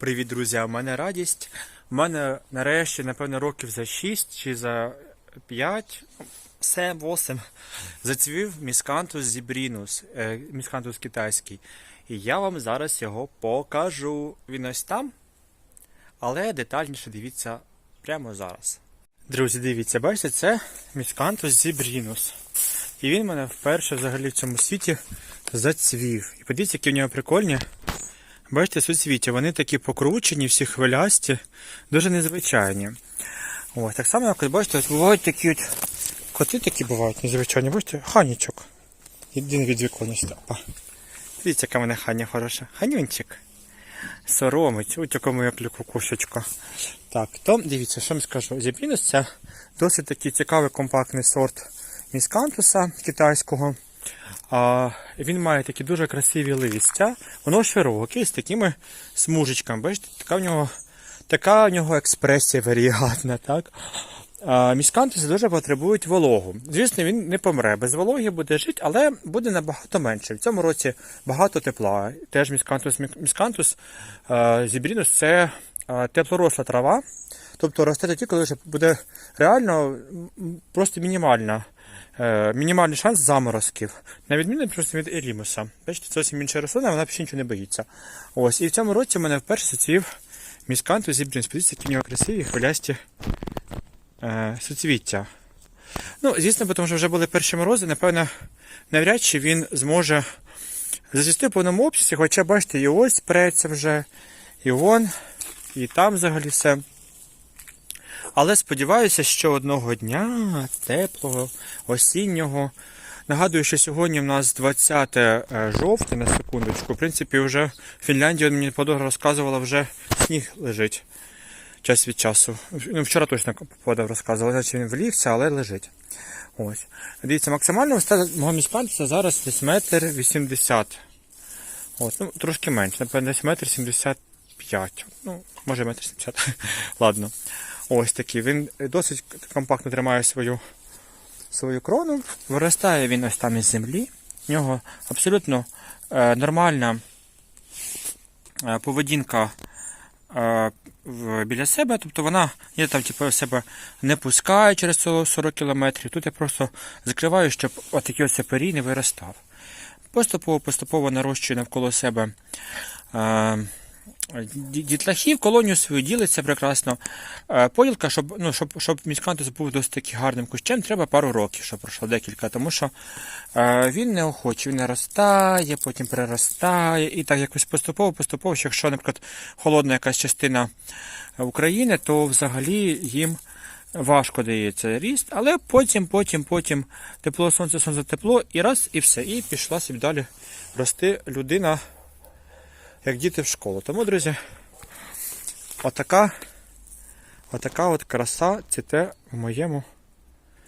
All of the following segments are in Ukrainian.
Привіт, друзі! У мене радість. У мене нарешті, напевно, років за 6 чи за 5, 7, 8 зацвів міскантус зібрінус, е, міскантус китайський. І я вам зараз його покажу. Він ось там, але детальніше дивіться прямо зараз. Друзі, дивіться, бачите, це міскантус зібрінус. І він мене вперше взагалі в цьому світі зацвів. І подивіться, які в нього прикольні. Бачите, суцвіття, вони такі покручені, всі хвилясті, дуже незвичайні. Ось, так само, як бачите, ось бувають такі от коти такі бувають незвичайні. Бачите, ханічок. Єдиний від. Опа. Дивіться, яка в мене ханя хороша. Ханюнчик. Соромить, ось якому я клюку кушечка. Так, то дивіться, що вам скажу. Зібрінус це досить такий цікавий компактний сорт міскантуса китайського. Він має такі дуже красиві листя. Воно широке, з такими смужечками. Бачите, така в нього, така в нього експресія варіатна. Так? А, дуже потребують вологу. Звісно, він не помре. Без вологи буде жити, але буде набагато менше. В цьому році багато тепла. Теж міскантус, міскантус зібрінус це теплоросла трава. Тобто росте тоді, коли вже буде реально просто мінімальна. Е, мінімальний шанс заморозків. На відміну просто від ерімуса. Бачите, це зовсім інша рослина, вона взагалі нічого не боїться. Ось, і в цьому році в мене вперше зацвів міскантус зібрін. Подивіться, які в нього красиві хвилясті е, суцвіття. Ну, звісно, тому що вже були перші морози, напевно, навряд чи він зможе зацвісти в повному обсязі, хоча, бачите, і ось преться вже, і вон, і там взагалі все. Але сподіваюся, що одного дня теплого, осіннього. Нагадую, що сьогодні в нас 20 е, жовтня, на секундочку. В принципі, вже Фінляндії мені подруга розказувала, вже сніг лежить час від часу. Ну, вчора точно подав розказувала, значить він влігся, але лежить. Ось. Дивіться, максимальна висота мого міськантуса зараз десь метр вісімдесят. От, ну, трошки менше, напевно, десь метр сімдесят п'ять. Ну, може метр сімдесят. Ладно. Ось такий. Він досить компактно тримає свою, свою крону. Виростає він ось там із землі. В нього абсолютно е, нормальна е, поведінка е, в, біля себе. Тобто вона я там типу, себе не пускає через 40 км. Тут я просто закриваю, щоб отакий ось перій не виростав. Поступово-поступово нарощую навколо себе. Е, дітлахів, колонію свою ділиться прекрасно. Е, Поділка, щоб ну, щоб, щоб міскантус був досить таки гарним кущем, треба пару років, щоб пройшло декілька, тому що е, він не охоче, він наростає, потім переростає. І так якось поступово-поступово, що якщо, наприклад, холодна якась частина України, то взагалі їм важко дається ріст, але потім, потім, потім тепло, сонце, сонце, тепло, і раз, і все. І пішла собі далі рости людина як діти в школу. Тому, друзі, отака, отака от краса цвіте в моєму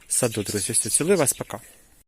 саду, друзі. Цілую вас, пока.